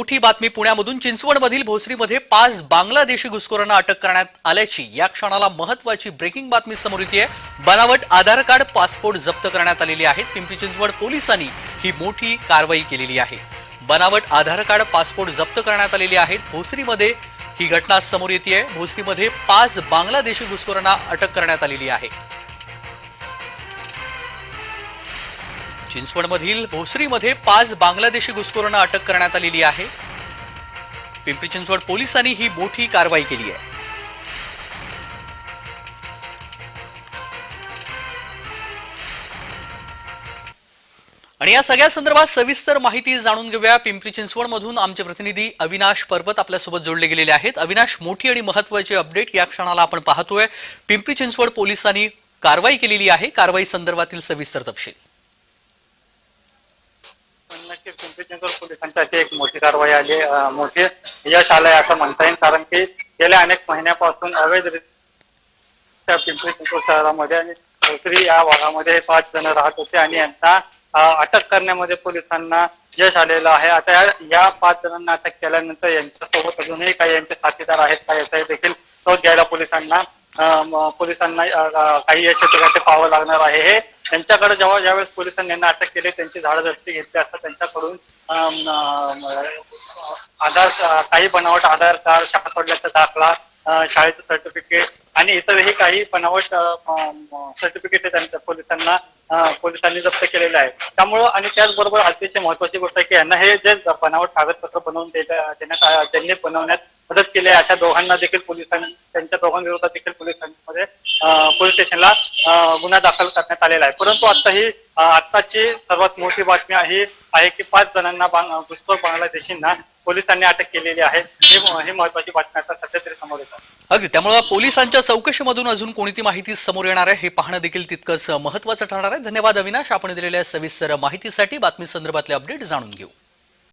मोठी बातमी? पुण्यामधून चिंचवडमधील भोसरीमध्ये पाच बांगलादेशी घुसखोरांना अटक करण्यात आल्याची या क्षणाला महत्वाची ब्रेकिंग बातमी समोर येते बनावट आधार कार्ड पासपोर्ट जप्त करण्यात आलेले आहेत. पिंपरी चिंचवड पोलिसांनी ही मोठी कारवाई केलेली आहे. बनावट आधार कार्ड पासपोर्ट जप्त करण्यात आलेले आहेत. भोसरीमध्ये ही घटना समोर येते भोसरीमध्ये पाच बांगलादेशी घुसखोरांना अटक करण्यात आलेली आहे. चिंचवडमधील भोसरीमध्ये पाच बांगलादेशी घुसखोरांना अटक करण्यात आलेली आहे. पिंपरी चिंचवड पोलिसांनी ही मोठी कारवाई केली आहे. आणि या सगळ्या संदर्भात सविस्तर माहिती जाणून घेऊया. पिंपरी चिंचवडमधून आमचे प्रतिनिधी अविनाश पर्वत आपल्यासोबत जोडले गेलेले आहेत. अविनाश मोठी आणि महत्वाची अपडेट या क्षणाला आपण पाहतोय. पिंपरी चिंचवड पोलिसांनी कारवाई केलेली आहे. कारवाई संदर्भातील सविस्तर तपशील. नक्कीच पिंपरी चिंचवड एक मोठी कारवाई आली मोठी यश आलंय असं म्हणता येईल. कारण की गेल्या अनेक महिन्यापासून अवैधरित्या पिंपरी चिंचवड शहरामध्ये आणि भोसरी या भागामध्ये पाच जण राहत होते आणि यांना अटक करण्यामध्ये पोलिसांना यश आलेलं आहे. आता या- या पाच जणांना अटक केल्यानंतर यांच्यासोबत अजूनही काही यांचे साथीदार आहेत का याचाही देखील शोध घ्यायला पोलिसांना पोलिसांना काही यश ते पाहावं लागणार आहे हे. त्यांच्याकडे जेव्हा ज्यावेळेस पोलिसांनी यांना अटक केली त्यांची झाडं झडती घेतली असता त्यांच्याकडून आधार काही बनावट आधार कार्ड शाळा सोडल्याचा दाखला शाळेचं सर्टिफिकेट आणि इतरही काही बनावट सर्टिफिकेट त्यांच्या पोलिसांना पोलिसांनी जप्त केलेले आहे त्यामुळं आणि त्याचबरोबर अतिशय महत्वाची गोष्ट आहे की यांना हे जे बनावट कागदपत्र बनवून देण्यात त्यांनी बनवण्यात मदत केली आहे. अशा दोघांना देखील पोलिसांनी त्यांच्या दोघांविरोधात देखील पोलिसांमध्ये पोलीस स्टेशनला गुन्हा दाखल करण्यात आलेला आहे. परंतु आता ही आत्ताची सर्वात मोठी बातमी आहे आहे की पाच जणांना घुसखोर बांगलादेशींना पोलिसांनी अटक केलेली आहे. ही महत्वाची बातमी आता सध्या तरी समोर येतात अगदी. त्यामुळे पोलिसांच्या चौकशीमधून अजून कोणती माहिती समोर येणार आहे हे पाहणं देखील तितकंच महत्वाचं ठरणार आहे. धन्यवाद अविनाश. आपण दिलेल्या सविस्तर माहितीसाठी बातमी संदर्भातले अपडेट जाणून घेऊ.